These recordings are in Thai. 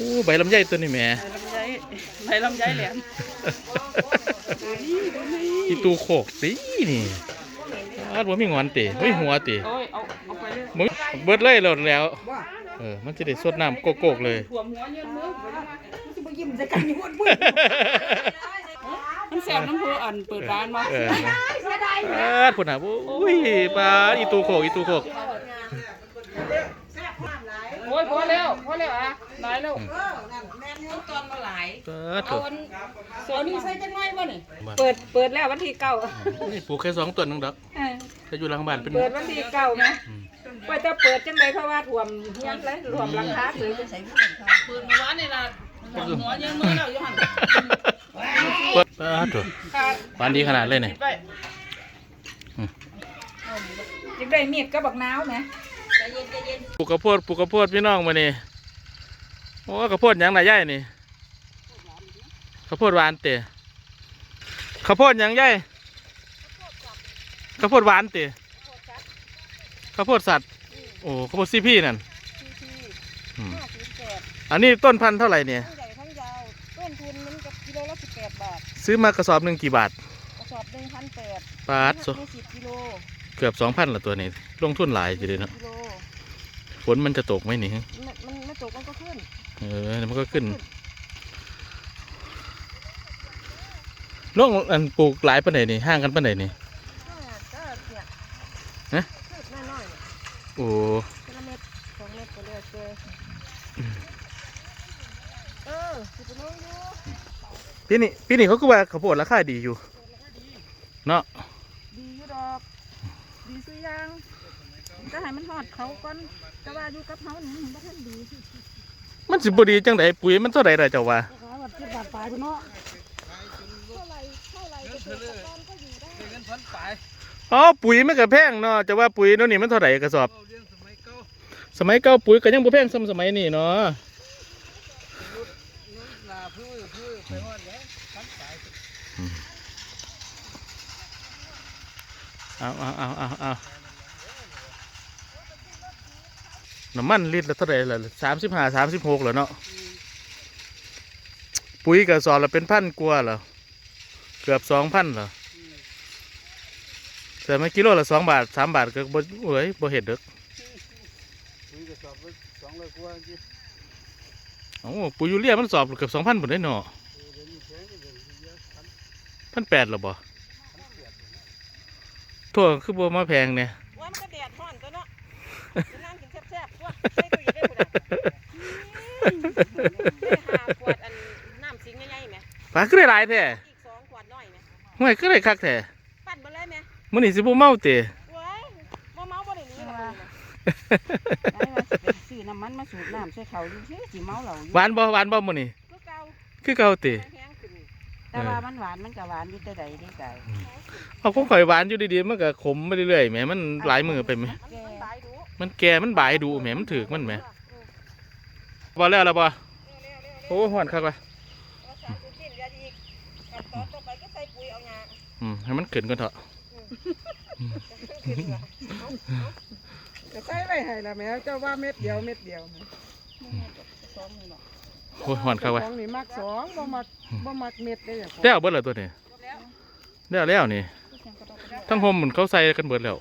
อู้ใบลำไยตัวนี้แหม่ใบลำไยใบลำไยแหลมดูนี่ดูนี่อีตูโคกตีนี่อาดบ่มีงอนติเฮ้ยหัวติโอ้ยเอาเอาไปเลยมึงเบิดเลยแล้วแล้ว เออ มันจะได้สดน้ำโกกๆเลยถ่วมหัวเยอะมือจะมายิ้มจะกันอยู่บนบื้อมันแซวน้ำพุอันเปิดร้านมาเออปาดพุ่นน่ะโอ้ยปาดอีตูโคกอีตูโคก โอ้ยพอ แล้วพอแล้วอะหลายแล้วตอนมาหลายปาดเถเอาอะอันโซนี่ใส่จังไงบ่นี่เปิดเปิดแล้ววันที่เก้านี่ปลูกแค่สองต้นนึงดอกเออถ้าอยู่หลังบ้านเป็น เปิดวันที่เก้านะไปจะเปิดจังไดเพราะว่าถ่วมเฮียนเลยถ่วมหลังคาเลยจะใส่เปิดหัวนี่ล่ะถ่วมหัวเยอะมือแล้วอยู่หั่นเปิดปาดเถอะขาดหวานดีขนาดเลยเนี่ยปิดไว้จังได้มีดก็บักนาวไหม ปลูกข้าวโพดปลูกข้าวโพดพี่น้องมานี่โอ้ข้าวโพดหยังน่ะย่ายนี่ข้าวโพดหวานเตะข้าวโพดหยังย่ายข้าวโพดหวานเตะข้าวโพดสัตว์โอ้ข้าวโพดซีพี่นั่นอืมอันนี้ต้นพันธุ์เท่าไหร่เนี่ยทั้งใหญ่ทั้งยาวต้นทุนมันกับกิโลละสิบแปดบาทซื้อมากระสอบหนึ่งกี่บาทกระสอบหนึ่งพันแปดบาทมีสิบกิโลเกือบสองพันละตัวนี้ลงทุนหลายจีเดียวเนาะกิโล ฝนมันจะตกไหมนี่มันมันไม่ตกมันก็ขึ้น เออเดี๋ยวมันก็ขึ้นลงอันปลูกหลายปันไหนนี่ห่างกันปันไหนนี่ก็ก็เนี่ยฮะขึ้นน้อยๆเนี่ยโอ้คนละเม็ดสองเม็ดก็เลยเจอเออสิบน้องอยู่พี่นี่พี่นี่เขาก็ว่าข้าวโพดราคาดีอยู่ เนาะดีอยู่ดอก ดีซื้อยัง ก็ให้มันหอดเขาก่อนแต่ว่าอยู่กับเขาเนี่ยมันบ่ทันดีมันสิบดีจังไดปุ๋ยมันเท่าไหร่ล่ะเจ้าว่าขายแบบเจ็ดบาทปลายพุ่นเนาะเท่าไหรเท่าไหรเกษตรกรก็อยู่ได้อ๋อปุ๋ยมันก็แพงเนาะจะว่าปุ๋ยเนาะนี่มันเท่าไหร่กระสอบสมัยเก่าปุ๋ยก็ยังบ่แพงซ้ำสมัยนี้เนาะอืมเอาเอาเอาเอาเอา น้ำมันลิตรละเท่าไหร่ละสามสิบห้าสามสิบหกเหรอเนาะปุ๋ยกระสอบละเป็นพันกว่าเหรอเกือบสองพันเหรอแต่มากิโลละสองบาทสามบาทก็บ่เอ้ยบ่เห็ดเด้อปุ๋ยกระสอบละสองร้อยกว่าจริงโอ้ปุ๋ยยูเรียมันสอบเกือบสองพันหมดได้เนาะเดี๋ยวนี้แพงก็เดี๋ยวนี้เยอะพันพันแปดหรอบ่ทั่วคือบ่มาแพงเนี่ย ว่ามันก็แดดร้อนตัวเนาะจะนั่งกินแซ่บๆตัวใส่ตู้เย็นได้พุ่นน่ะได้หาขวดอันน้ำสิงใหญ่ๆ ไหมปลาคือได้หลายแท้อีกสองขวดน้อยไหมห่วยคือได้คักแท้ปั่นไปเลยไหมมื้อนี้สิบ่เมาติว้ายบ่เมาบ่ได้หนีหรอกไอ้ว่าสิไปซื้อน้ำมันมาสูบน้ำใส่เขาอยู่ซิสิเมาเหล่าอยู่หวานบ่หวานบ่มื้อนี้คือเก่าคือเก่าติแห้งขึ้นแต่ว่ามันหวานมันก็หวานอยู่แต่ใดได้ไก่เอาของข่อยหวานอยู่ดีๆมันก็ขมไปเรื่อยๆแหมมันหลายมือไปไหมมันมันหลายดูมันแก่มันบายดูแหมมันถึกมันแหมบ่แล้วล่ะบ่โอ้ฮ้อนคักว่ะ อืมให้มันขึ้นก่อนเถอะขึ้นว่ะจะใส่ไว้ให้ละแม่เจ้าว่าเม็ดเดียวเม็ดเดียวสองนี่เนาะโอ้ยฮ้อนคักว่ะของนี่มักสองบ่มักบ่มักเม็ดได้อย่างแล้วเบิดแล้วตัวนี้แล้วแล้วนี่ ทั้งห่มมันเขาใส่กันเบิดแล้ว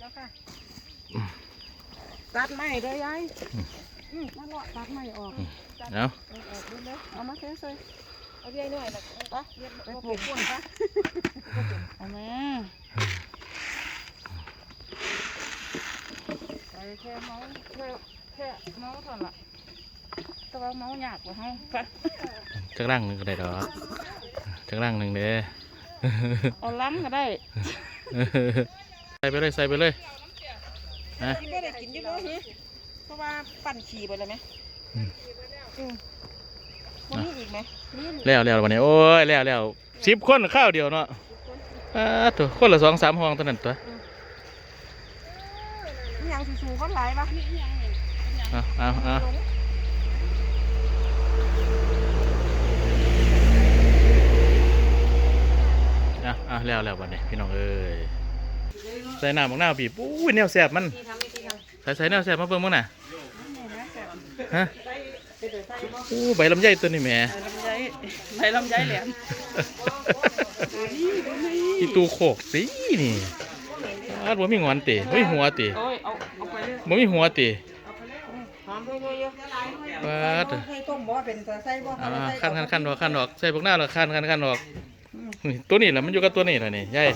แล้วค่ะตัดไม้เด้อยายอืมนั่นแหละตัดไม้ออกเอาเอาออกดูเลยเอามาแค่ใส่ เอาใหญ่หน่อยละไปไปปลูกพุ่นปะเอาม่ไปแค่เมาแค่แค่เมาเท่านั้นละแต่ว่าเมายากกว่าเฮาไปจักร่างหนึ่งก็ได้ดอกจักร่างหนึ่งเด้เอาล้ำก็ได้ ใส่ไปเลยใส่ไปเลยนะกินไม่ได้กินอยี่บ่ฮีเพราะว่าปั่นขี่ไปเลยไหม อืมอืมมันมีอีกไหมนี่แล้วแล้ววันนี้โอ้ยแล้วแล้วสิบคนข้าวเดียวเนาะอ่าตัวคนละสองสามห้องเท่านั้นตัวนี่ยังสูๆก็หลายปะเอาเอาเอาเอาเอาแล้วแล้ววันนี้พี่น้องเอ้ยใส่น้ำมังนาวบีบอุ้ยแนวแสบมันที่ทำไม่ที่ทำใส่ใส่แนวแสบมาเบิ่งมั้งน่ะฮะใส่ เป็นตัวไส้บ่อู้ใบลำไยตัวนี้แหม่ลำไยใบลำไยแหลมอีตูโขกสินี่อาดบ่มีงอนติบ่มีหัวติโอ้ยเอาเอาไปเลยบ่มีหัวติหอมเยอะปาดๆให้ต้มบ่เป็นตัวไส้บ่อ่าคันคันคันดอกคันดอกใส่พวกหน้าแล้วคันคันคันดอกนี่ตัวนี้แหละมันอยู่กับตัวนี้แหละนี่ยาย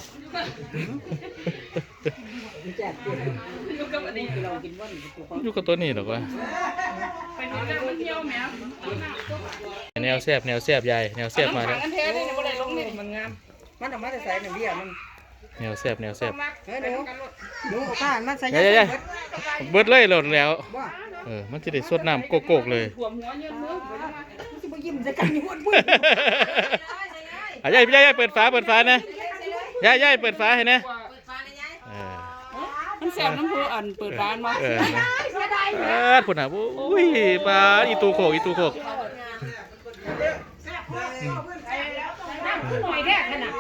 แจกตัวอยู่กับ อันนี้เรากินบ่นี่ตัวอยู่กับตัวนี้หรอกวะไปนอนแล้วมันเที่ยวแหมแนวแซบแนวแซบยายแนวแซบมาแล้วอันแท้นี่บ่ได้ลงนี่มันงามมันเอามาแต่ใส่หนึ่งเบี้ยมันแนวแซบแนวแซบเฮ้ยหนูหนูเอาผ้ามาใส่ยายยายยายเบิดเลยโหลดแล้วบ่เออมันจะได้สดน้ำโกโกกเลยถ่วมหัวยืนมือไปแล้วมาสิบ่ยิ้มใส่กันอยู่วนมืออะยายยายยายเปิดฝาเปิดฝานะยายยายเปิดฝาให้นะเออ มันแซ่บน้ำพุอันเปิดร้านมาเออเออพุ่นอะอุ้ยปลาอีตูโขกอีตูโขกหน่อยแท้ขนาด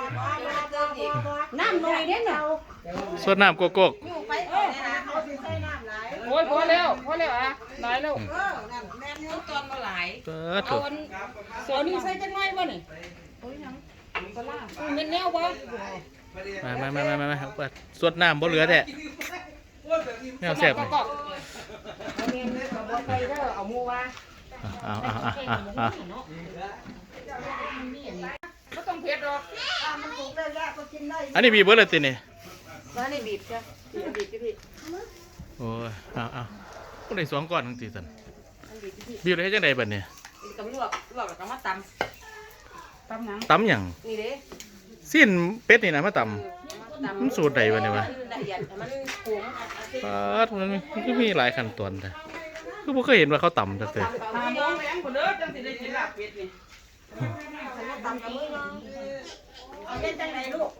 น้ำหน่อยเด้น่ะสดน้ำโกโกกโอ้ยพอแล้วพอแล้วอะหลายแล้วตอนมาหลายเออถูกเอานี่ใส่จังไงบ่นี่โอ้ยยังปลาเป็นแนวบ่ มามามามามามาเปิดสดน้ำบ่เหลือแท้แนวแซบก็นี่ก็เอาเงินเอาบ่ไปเด้อเอาหมูว่าเอาเอาเอาเอาเอาบ่ต้องเผ็ดหรอกมันถูกได้ยากก็กินได้อันนี้บีเบิร์ดเลยตินี่มานี่บีบจ้ะบีบบีบพี่โอ้ยเอาเอาก็ได้สองก้อนทั้งตีสันมันบีบพี่บีบได้จังไดบัดเนี่ยก็ลวกลวกแล้วก็มาตำตำหนังตำหยังนี่เด้ สิ้นเป็ดนี่นะมาตตำมันสูตรใดวะเนี่ยวะละเอียดมันขมำปาดมันมันก็มีหลายขั้นตอนแต่คือบ่เคยเห็นว่าเขาตำจังแต่หาโมงแรงพุ่นเด้อจังสิได้กินลาบเป็ดนี่ตำกับมือเนาะเอาเฮ็ดจังไดลูก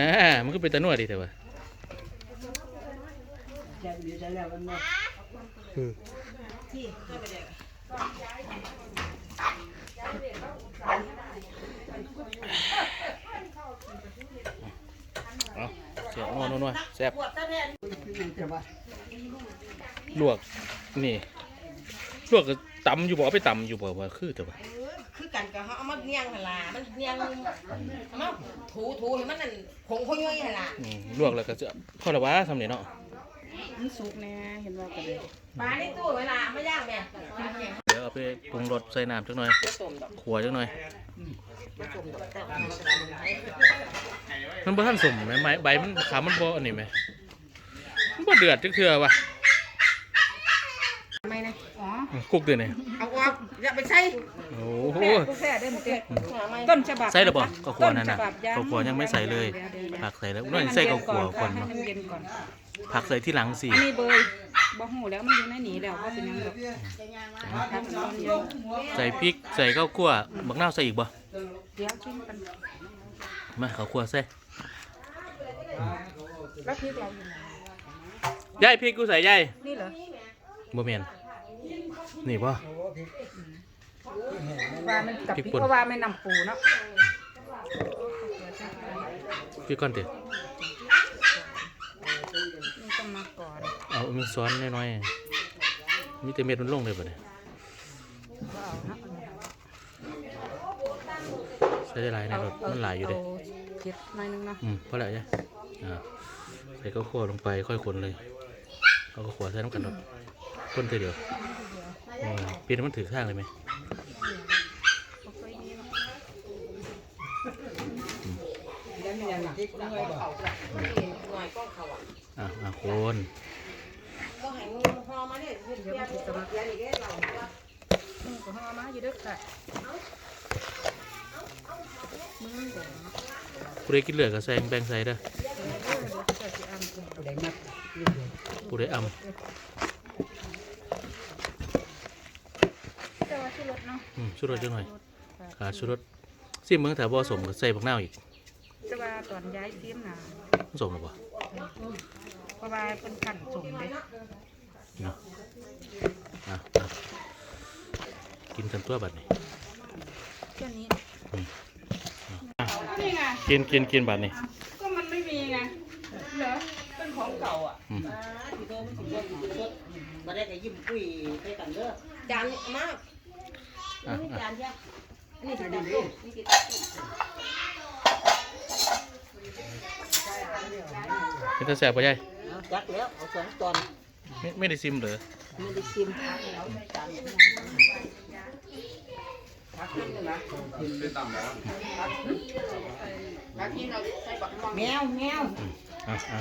นะมันก็เป็นตะนัวดีแต่ว่าแจกอยู่ได้แล้วมั เนาะเอาเสียบนัวนัวนัวแซ่บปวดตะแทนจะว่าลวกนี่ลวกก็ตำอยู่บ่เอาไปตำอยู่บ่ว่าคือแต่ว่าคือกันกับเฮาเอามาเนียงหั่นล่ะมันเนียงเอามาถูถูให้มันนั่นผงพ่อยๆหั่นล่ะอืมลวกแล้วก็จะพอละวะทำนี่เนาะมันสุกแน่เห็นว่าก็ได้ปลาในตู้เวลาเอามาย่างแม่เดี๋ยวเอา ไปปรุงรสใส่น้ำจักหน่อยต้มดอกขัวจักหน่อยจุ่มแต่มันบ่ทันสมไหมไม้ใบมันขามันบ่อันนี้ไหมมันบ่เดือดจักเทื่อวะไม่นะอ๋อกุกเดือนี่เอาออกอย่าไปใส่โอ้โหกาแฟได้หมดเด้ต้นฉบับใส่แล้วบ่ก็ขัวนั่นน่ะต้ฉบับยังก็ขัวยังไม่ใส่เลยดี๋วดี๋วผักใส่แล้วน้อยใส่ก็ขัวก่อนให้เนาะมันเย็นก่อนผักใส่ที่หลังสิอันนี้เบย บ่หูแล้วมันอยู่ในนี้แล้วว่าเป็นหยังดอกผักมันยังใส่พริกใส่ข้าวคั่วบักนาวใส่อีกบ่เดี๋ยวชิมกันมาข้าวคั่วใส่แล้วพริกเราอยู่ไหนยายพริกกูใส่ยายนี่เหรอบ่แม่นนี่บ่ ว่ามันกับพริพริกกป่น เพราะว่าไม่นำปูเนาะพริกก่อนตินี่ต้องมาก่อน เอามีซ้อนน้อยๆมีแต่เม็ดมันลงเลยบ่เนี่ยก็เอาเนาะใส่ได้หลายในรถมันหลายอยู่เด้เเจ็ดหน่อยนึงเนาะอืมพอแล้วจ้ะอ่าใส่ข้าวคั่วลงไปค่อยคนเลยเอาข้าวคั่วใส่น้ำกันรถคนเดียวอืมปีนมันถือข้างเลยไหมบ่ค่อยดีเนาะหน่อยก็เขาอะอะอะคนก็ให้งูหอมา เนี่ยเดี๋ยวมันจะมาเลี้ยงอีกแล้วเราอืมก็ห่อมาอยู่เด้อค่ะมือแดงเนาะผู้ใดกินเหลือก็ใส่แบ่งใส่เด้อเออเดี๋ยวจะสิอันกินผู้ใดอ่แต่ว่าชูรสเนาะำอืมชุดรสจังหน่อยขาดชุดรสซิมเมืองถ้าบ่สมก็ใส่บักนาวอีกแต่ว่าตอนย้ายทีมน่ะ มันสมหรือเปล่าเพราะว่าเป็นขันสมเด้ เนาะอะอะกินกันตัวบัดนี้แค่นี้อะนี่ไงกินกินกินบัดนี้ ก็มันไม่มีไงเหรอเป็นของเก่าอะอืมที่โตมันสิบวันสิบวันมาได้ก็ยิ้มปุ้ยไปกันเด้อจานมาอะนี่อะจานเดียวอันนี้สิตัดตุ้มนี่สิตัดตุ้มเป็นตาแสบปะยายจักแล้วเอาสองตอน ไม่ไม่ได้ซิมเหรอไม่ได้ชิมแมวแมวอะอะ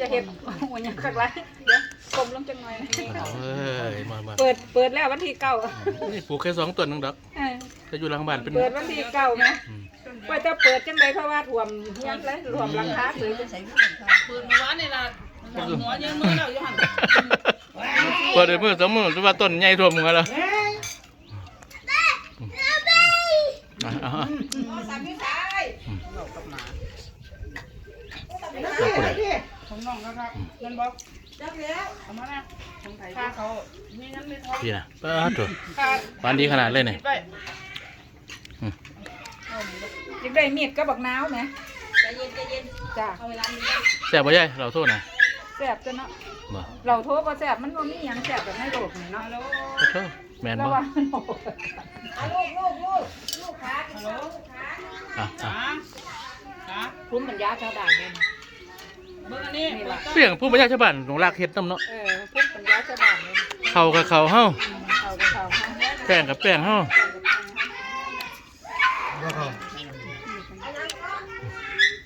จะเห็ดหัวยังคักไรเดี๋ยวกลมลงจังหน่อยนะเอาเอ้ยมามาเปิดเปิดแล้ววันที่เก้านี่ปลูกแค่สองต้นนึงดอกเออถ้าอยู่หลังบ้านเป็นเปิดวันที่เก้าไหมอืมไว้แต่เปิดจังใดเพราะว่าถ่วมเฮียนเลยถ่วมหลังคาเลยใส่ไม่ได้ปืนเมื่อวานนี่ล่ะ หัวยังมือแล้วอยู่หั่นเปิดด้วยมือสองมือตัวาต้นใหญ่ท่วมมึงแล้วอะอะอะสามนิ้วซ้ายเอาผู้ใดของน้องนะครับเงินบอกจักแล้วเอามานะค่าเขามีนั้นไม่ทองพี่นะป้าตัวค่าหวานดีขนาดเลยเนี่ยไปอยากได้มีดก็บักน้าวไหมใจเย็นใจเย็นจ้าเอาเวลานี้แสบปะยายเราโทษนะ แสบจนเนาะบ่เราโทษก็แสบมันบ่มีหยังแสบแบบในโลกนี่เนาะขอโทษแมนแล้วบ่ว่ามันโหดเอาลูกลูกลูกลูกขากินลูกขาอะอะจ้าจ้าคุ้มปัญญาชาวบ้านเนี่ยเบิ่งอันนี้นี่ล่ะเปลี่ยนผู้บัญชาชาวบ้านหลงรักเฮ็ดน้ำเนาะเออคุ้มปัญญาชาวบ้านเนี่ยเขากับเขาเฮาเขาก็เขาเขาแป้งกับแป้งเฮา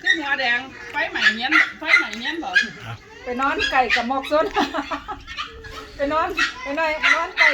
คือหัวแดงไฟใหม่เงี้ยนไฟใหม่เงี้ยนบอก ไปนอนไก่กับหมอกซนไปนอนไปนอนนอนไก่